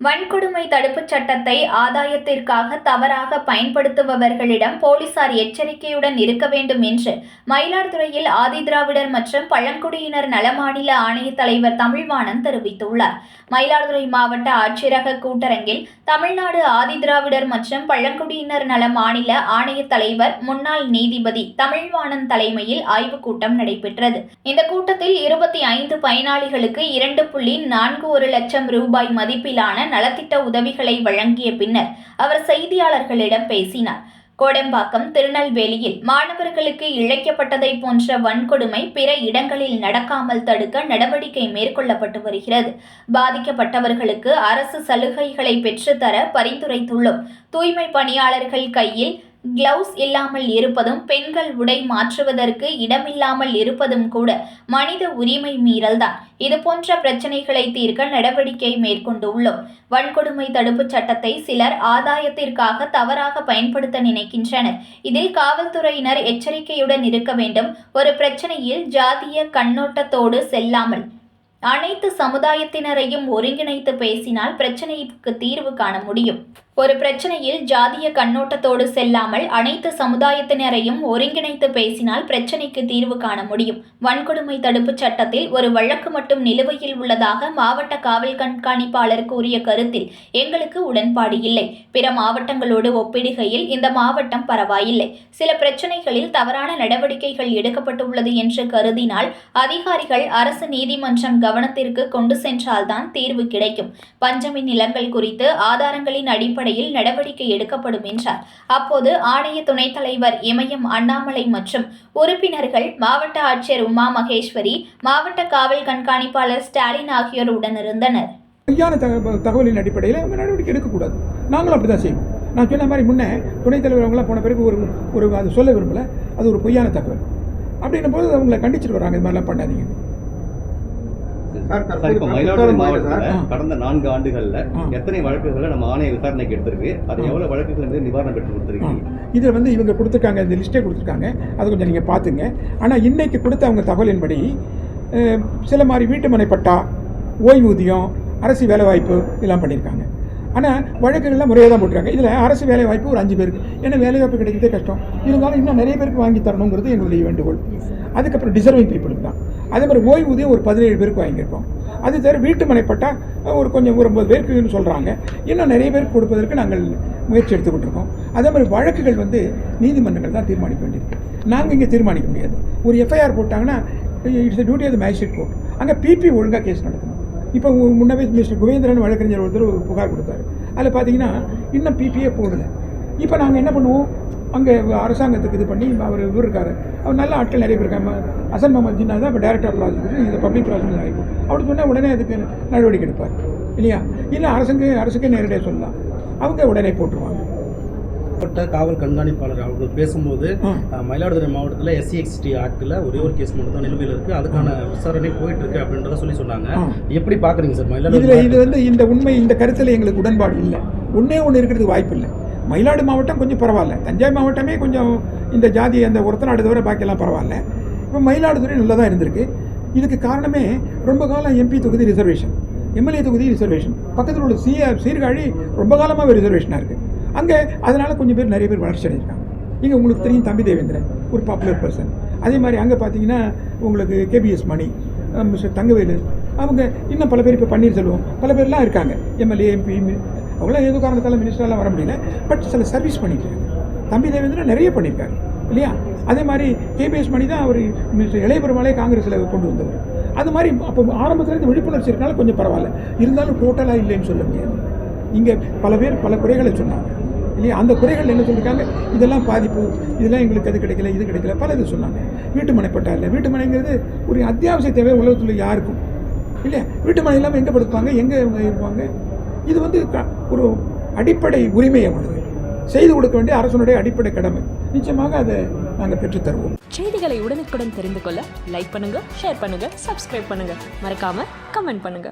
வன்கொடுமை தடுப்புச் சட்டத்தை ஆதாயத்திற்காக தவறாக பயன்படுத்துபவர்களிடம் போலீசார் எச்சரிக்கையுடன் இருக்க வேண்டும் என்று மயிலாடுதுறையில் ஆதிதிராவிடர் மற்றும் பழங்குடியினர் நலமாநில ஆணைய தலைவர் தமிழ்வாணன் தெரிவித்துள்ளார். மயிலாடுதுறை மாவட்ட ஆட்சியரக கூட்டரங்கில் தமிழ்நாடு ஆதிதிராவிடர் மற்றும் பழங்குடியினர் நல மாநில ஆணைய தலைவர் முன்னாள் நீதிபதி தமிழ்வாணன் தலைமையில் ஆய்வுக் கூட்டம் நடைபெற்றது. இந்த கூட்டத்தில் இருபத்தி ஐந்து பயனாளிகளுக்கு இரண்டு புள்ளி நான்கு ஒரு லட்சம் ரூபாய் மதிப்பிலான நலத்திட்ட உதவிகளை வழங்கிய பின்னர் அவர் செய்தியாளர்களிடம் பேசினார். கோடம்பாக்கம் திருநெல்வேலியில் மாணவர்களுக்கு இழைக்கப்பட்டதை போன்ற வன்கொடுமை பிற இடங்களில் நடக்காமல் தடுக்க நடவடிக்கை மேற்கொள்ளப்பட்டு வருகிறது. பாதிக்கப்பட்டவர்களுக்கு அரசு சலுகைகளை பெற்றுத்தர பரிந்துரைத்துள்ளோம். தூய்மை பணியாளர்கள் கையில் கிளவுஸ் இல்லாமல் இருப்பதும் பெண்கள் உடை மாற்றுவதற்கு இடமில்லாமல் இருப்பதும் கூட மனித உரிமை மீறல்தான். இதுபோன்ற பிரச்சனைகளை தீர்க்க நடவடிக்கை மேற்கொண்டுள்ளோம். வன்கொடுமை தடுப்புச் சட்டத்தை சிலர் ஆதாயத்திற்காக தவறாக பயன்படுத்த நினைக்கின்றனர். இதில் காவல்துறையினர் எச்சரிக்கையுடன் இருக்க வேண்டும். ஒரு பிரச்சனையில் ஜாதிய கண்ணோட்டத்தோடு செல்லாமல் அனைத்து சமுதாயத்தினரையும் ஒருங்கிணைத்து பேசினால் பிரச்சனைக்கு தீர்வு காண முடியும். ஒரு பிரச்சனையில் ஜாதிய கண்ணோட்டத்தோடு செல்லாமல் அனைத்து சமுதாயத்தினரையும் ஒருங்கிணைத்து பேசினால் பிரச்சனைக்கு தீர்வு காண முடியும். வன்கொடுமை தடுப்புச் சட்டத்தில் ஒரு வழக்கு மட்டும் நிலுவையில் உள்ளதாக மாவட்ட காவல் கண்காணிப்பாளர் கூறிய கருத்தில் எங்களுக்கு உடன்பாடு இல்லை. பிற மாவட்டங்களோடு ஒப்பிடுகையில் இந்த மாவட்டம் பரவாயில்லை. சில பிரச்சனைகளில் தவறான நடவடிக்கைகள் எடுக்கப்பட்டுள்ளது என்று கருதினால் அதிகாரிகள் அரசு நீதிமன்றம் கவனத்திற்கு கொண்டு சென்றால்தான் தீர்வு கிடைக்கும். பஞ்சமி நிலங்கள் குறித்து ஆதாரங்களின் அடிப்படையில் நடவடிக்கை எடுக்கப்படும் என்றார். அப்போது ஆணைய துணைத் தலைவர் இமயம் அண்ணாமலை மற்றும் உறுப்பினர்கள் மாவட்ட ஆட்சியர் உமா மகேஸ்வரி மாவட்ட காவல் கண்காணிப்பாளர் ஸ்டாலின் ஆகியோர் உடனிருந்தனர். பொய்யான தகவல் தகவலின் அடிப்படையில் நடவடிக்கை எடுக்கக்கூடாது. நாங்களும் அப்படி தான் செய்வோம். நான் சொன்ன மாதிரி முன்னே துணைத் தலைவர் அவங்களாம் போன பிறகு ஒரு ஒரு அது சொல்ல விரும்பலை. அது ஒரு பொய்யான தகவல். அப்படின்னும் போது அவங்கள கண்டிச்சிட்டு வராங்க இது மாதிரிலாம் பண்ணாதீங்க. சார், இப்போ மயிலாடுதுறை மாவட்டத்துல. கடந்த நான்கு ஆண்டுகள்ல. எத்தனை வழக்குகளை நம்ம ஆணைய விசாரணைக்கு எடுத்திருக்கு? அது ஆ. எவ்வளவு வழக்குகள் மீது நிவாரணம் பெற்று கொடுத்திருக்கீங்க இதில் வந்து இவங்க கொடுத்துருக்காங்க இந்த லிஸ்ட்டே கொடுத்துருக்காங்க. அதை கொஞ்சம் நீங்கள் பார்த்துங்க. ஆனால் இன்னைக்கு கொடுத்த அவங்க தகவலின்படி சில மாதிரி வீட்டு மனை பட்டா ஓய்வூதியம் அரசு வேலைவாய்ப்பு இதெல்லாம் பண்ணியிருக்காங்க. ஆனால் வழக்குகள்லாம் முறையாக தான் போட்டிருக்காங்க. இதில் அரசு வேலைவாய்ப்பு ஒரு அஞ்சு பேருக்கு. ஏன்னா வேலைவாய்ப்பு கிடைக்கிறதே கஷ்டம். இருந்தாலும் இன்னும் நிறைய பேருக்கு வாங்கி தரணுங்கிறது எங்களுடைய வேண்டுகோள். அதுக்கப்புறம் டிசர்விங் பீப்புளுக்கு தான். அதே மாதிரி ஓய்வூதியம் ஒரு பதினேழு பேருக்கு வாங்கியிருக்கோம். அது தவிர வீட்டு மனைப்பட்டா ஒரு கொஞ்சம் ஒரு ஒன்பது பேருக்குன்னு சொல்கிறாங்க இன்னும் நிறைய பேருக்கு கொடுப்பதற்கு நாங்கள் முயற்சி எடுத்துக்கிட்டு இருக்கோம் அதே மாதிரி வழக்குகள் வந்து நீதிமன்றங்கள் தான் தீர்மானிக்க வேண்டியிருக்கு. நாங்கள் இங்கே தீர்மானிக்க முடியாது. ஒரு எஃப்ஐஆர் போட்டாங்கன்னா it's duty of magistrate court அங்கே பிபி ஒழுங்காக கேஸ் நடக்கணும் இப்போ முன்னவே மிஸ்டர் குவேந்திரன் வழக்கறிஞர் ஒருத்தர் ஒரு புகார் கொடுத்தாரு. அதில் பார்த்தீங்கன்னா இன்னும் பிபியே போடலை. இப்போ நாங்கள் என்ன பண்ணுவோம்? அங்கே அரசாங்கத்துக்கு இது பண்ணி அவர் இவர் இருக்காரு. அவர் நல்ல ஆட்கள் நிறைய பேர் இருக்காங்க. அசன் முகமது ஜின்னா தான் இப்போ டேரக்டர் ஆஃப் ப்ராசிக்யூஷன் இந்த பப்ளிக் ப்ராசிக்யூஷன் ஆகிப்போம் அவர் சொன்னால் உடனே அதுக்கு நடவடிக்கை எடுப்பார். இல்லையா? இல்லை அரசுக்கு அரசுக்கே நேரடியாக சொல்லலாம். அவங்க உடனே போட்டுருவாங்க. மாவட்ட காவல் கண்காணிப்பாளர் அவர்கள் பேசும்போது மயிலாடுதுறை மாவட்டத்தில் எஸ்சி எக்ஸ்டி ஆக்டில் ஒரே ஒரு கேஸ் மட்டும் தான் நிலுவையில் இருக்குது அதுக்கான விசாரணை போயிட்டு இருக்கு அப்படின்றத சொல்லி சொன்னாங்க. எப்படி பார்க்குறீங்க சார்? இதில் மயிலாடுதுறை இது வந்து இந்த உண்மை இந்த கருத்தில் எங்களுக்கு உடன்பாடு இல்லை. ஒன்றே ஒன்று இருக்கிறதுக்கு வாய்ப்பு இல்லை. மயிலாடு மாவட்டம் கொஞ்சம் பரவாயில்ல. தஞ்சை மாவட்டமே கொஞ்சம் இந்த ஜாதி அந்த ஒருத்தநாடு தவிர பாக்கியெல்லாம் பரவாயில்ல. இப்போ மயிலாடுதுறை நல்லா தான் இருந்திருக்கு. இதுக்கு காரணமே ரொம்ப காலம் எம்பி தொகுதி ரிசர்வேஷன் எம்எல்ஏ தொகுதி ரிசர்வேஷன் பக்கத்தில் உள்ள சி சீர்காழி ரொம்ப காலமாகவே ரிசர்வேஷனாக இருக்குது அங்கே அதனால் கொஞ்சம் பேர் நிறைய பேர் வளர்ச்சி அடைஞ்சிருக்காங்க. இங்கே உங்களுக்கு தெரியும் தம்பி தேவேந்திரன் ஒரு பாப்புலர் பர்சன் அதே மாதிரி அங்கே பார்த்தீங்கன்னா உங்களுக்கு கேபிஎஸ் மணி மிஸ்டர் தங்கவேலு. அவங்க இன்னும் பல பேர் இப்போ பன்னீர்செல்வம் பல பேர்லாம் இருக்காங்க. எம்எல்ஏ எம்பி அவங்களாம் ஏதோ காரணத்தால் மினிஸ்டரெலாம் வர முடியல. பட் சில சர்வீஸ் பண்ணியிருக்காங்க தம்பி தேவேந்திரன் நிறைய பண்ணியிருக்காரு இல்லையா? அதே மாதிரி கேபிஎஸ் மணி தான் அவர் மினிஸ்டர் இளையபெருமாளே காங்கிரஸில் கொண்டு வந்தவர். அது மாதிரி அப்போ ஆரம்பத்தில் இருந்து விழிப்புணர்ச்சி இருக்கனால கொஞ்சம் பரவாயில்ல. இருந்தாலும் டோட்டலாக இல்லைன்னு சொல்ல முடியாது. இங்கே பல பேர் பல குறைகளை சொன்னாங்க. இல்லையா? அந்த குறைகள் என்ன சொல்லியிருக்காங்க இதெல்லாம் பாதிப்பு. இதெல்லாம் எங்களுக்கு அது கிடைக்கல இது கிடைக்கல. பல இது சொன்னாங்க. வீட்டு மனைப்பட்டா இல்லை. வீட்டு மனைங்கிறது ஒரு அத்தியாவசிய தேவை உலகத்தில் யாருக்கும். இல்லையா? வீட்டு மனை இல்லாமல் எங்கே படுத்துவாங்க எங்கே இவங்க இருப்பாங்க? இது வந்து க- ஒரு அடிப்படை உரிமை அவங்களுக்கு செய்து கொடுக்க வேண்டிய அரசனுடைய அடிப்படை கடமை. நிச்சயமாக அதை நாங்கள் பெற்றுத்தருவோம். செய்திகளை உடனுக்குடன் தெரிந்து கொள்ள லைக் பண்ணுங்க ஷேர் பண்ணுங்க சப்ஸ்கிரைப் பண்ணுங்க. மறக்காம கமெண்ட் பண்ணுங்க.